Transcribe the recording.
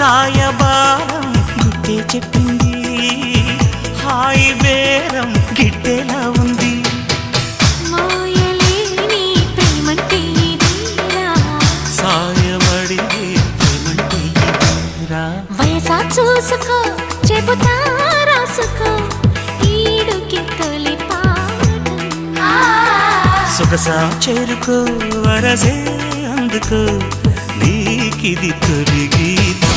రాయబారం గిట్టే చెప్పింది. హాయి బేరం గిట్టేలా ఉంది. సాయమడిగే వయసా చూసుకో చెబుతా సుఖసా చేరుకో వరసే అందుకు. ఇది తొలి గీతం